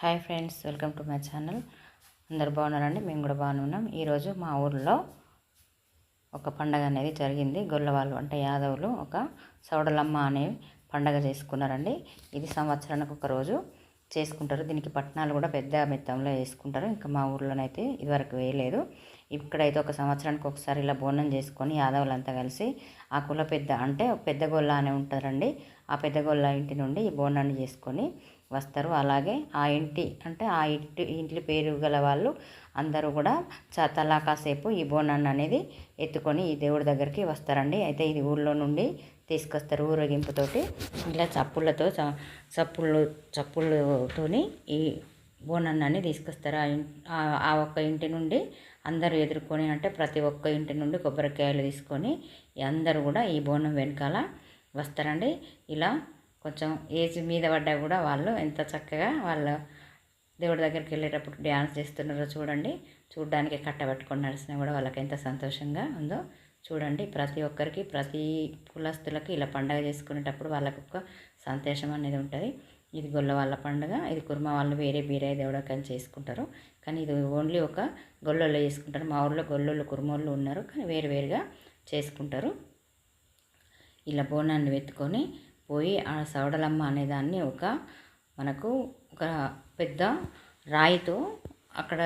Hi friends welcome to my channel. అందరు బాగున్నారండి? మేము కూడా బాగున్నాం ఈరోజు మా ఊర్లో ఒక పండగ అనేది జరిగింది. గొల్లవాళ్ళు అంటే యాదవులు ఒక సౌడలమ్మ అనే పండగ చేసుకున్నారండి. ఇది సంవత్సరానికి ఒక రోజు చేసుకుంటారు. దీనికి పట్టణాలు కూడా పెద్ద మిత్తంలో వేసుకుంటారు. ఇంకా మా ఊర్లోనైతే ఇదివరకు వేయలేదు. ఇక్కడైతే ఒక సంవత్సరానికి ఒకసారి ఇలా బోనం చేసుకొని యాదవులంతా కలిసి ఆ కుల పెద్ద అంటే పెద్ద గొల్ల అని ఉంటారండి ఆ పెద్ద గొల్ల ఇంటి నుండి ఈ బోనాన్ని చేసుకొని వస్తారు. అలాగే ఆ ఇంటి అంటే ఆ ఇంటి ఇంటి పేరు గల వాళ్ళు అందరూ కూడా చ తలా కాసేపు ఈ బోనాన్ని అనేది ఎత్తుకొని ఈ దేవుడి దగ్గరికి వస్తారండి. అయితే ఇది ఊళ్ళో నుండి తీసుకొస్తారు ఊరేగింపుతోటి. ఇలా చప్పుళ్ళతో చప్పుళ్ళు చప్పుళ్ళతోని ఈ బోనాన్ని తీసుకొస్తారు. ఆ ఒక్క ఇంటి నుండి అందరూ ఎదుర్కొని అంటే ప్రతి ఒక్క ఇంటి నుండి కొబ్బరికాయలు తీసుకొని అందరూ కూడా ఈ బోనం వెనకాల వస్తారండి. ఇలా కొంచెం ఏజ్ మీద పడ్డా కూడా వాళ్ళు ఎంత చక్కగా వాళ్ళ దేవుడి దగ్గరికి వెళ్ళేటప్పుడు డ్యాన్స్ చేస్తున్నారో చూడండి. చూడడానికి కట్టబెట్టుకొని నడిచినా కూడా వాళ్ళకి ఎంత సంతోషంగా ఉందో చూడండి. ప్రతి ఒక్కరికి ప్రతి కులస్తులకి ఇలా పండగ చేసుకునేటప్పుడు వాళ్ళకు ఒక సంతోషం అనేది ఉంటుంది. ఇది గొల్ల వాళ్ళ పండుగ ఇది కుర్మ వాళ్ళు వేరే బీరే దేవుడకని చేసుకుంటారు. కానీ ఇది ఓన్లీ ఒక గొల్లలు చేసుకుంటారు. మా ఊళ్ళో గొల్లలు కుర్మోళ్ళు ఉన్నారు. కానీ వేరు వేరుగా చేసుకుంటారు. ఇలా బోనాన్ని వెతుకొని పోయి ఆ సవడలమ్మ అనేదాన్ని ఒక మనకు ఒక పెద్ద రాయితో అక్కడ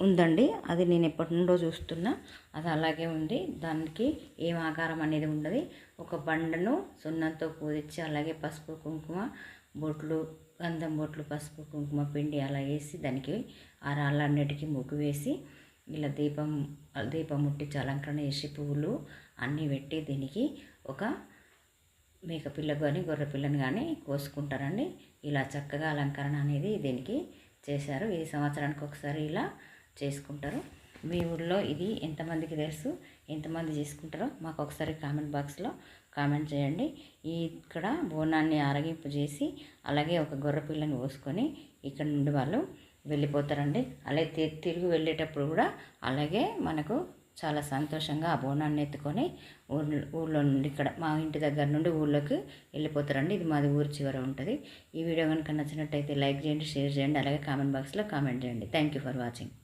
ఉందండి. అది నేను ఎప్పటి నుండో చూస్తున్నా. అది అలాగే ఉంది. దానికి ఏం ఆకారం అనేది ఉండదు. ఒక బండను సున్నంతో పూజించి అలాగే పసుపు కుంకుమ బొట్లు గంధం బొట్లు పసుపు కుంకుమ పిండి అలా వేసి దానికి ఆ రాళ్ళన్నిటికీ ముగ్గు వేసి ఇలా దీపం దీపం ముట్టించి అలంకరణ చేసి పువ్వులు అన్నీ పెట్టి దీనికి ఒక మేకపిల్ల కానీ గొర్రె పిల్లని కానీ కోసుకుంటారండి. ఇలా చక్కగా అలంకరణ అనేది దీనికి చేశారు. ఈ సంవత్సరానికి ఒకసారి ఇలా చేసుకుంటారు. మీ ఊళ్ళో ఇది ఎంతమందికి తెలుసు? ఎంతమంది చేసుకుంటారో మాకు ఒకసారి కామెంట్ బాక్స్లో కామెంట్ చేయండి. ఈ ఇక్కడ బోనాన్ని ఆరగింపు చేసి అలాగే ఒక గొర్రె పిల్లని పోసుకొని ఇక్కడ నుండి వాళ్ళు వెళ్ళిపోతారండి. అలాగే తిరిగి వెళ్ళేటప్పుడు కూడా అలాగే మనకు చాలా సంతోషంగా ఆ బోనాన్ని ఎత్తుకొని ఊళ్ళో ఊళ్ళో నుండి ఇక్కడ మా ఇంటి దగ్గర నుండి ఊళ్ళోకి వెళ్ళిపోతారండి. ఇది మాది ఊరి చివర ఉంటుంది. ఈ వీడియో కనుక నచ్చినట్టయితే లైక్ చేయండి షేర్ చేయండి అలాగే కామెంట్ బాక్స్లో కామెంట్ చేయండి. Thank you for watching.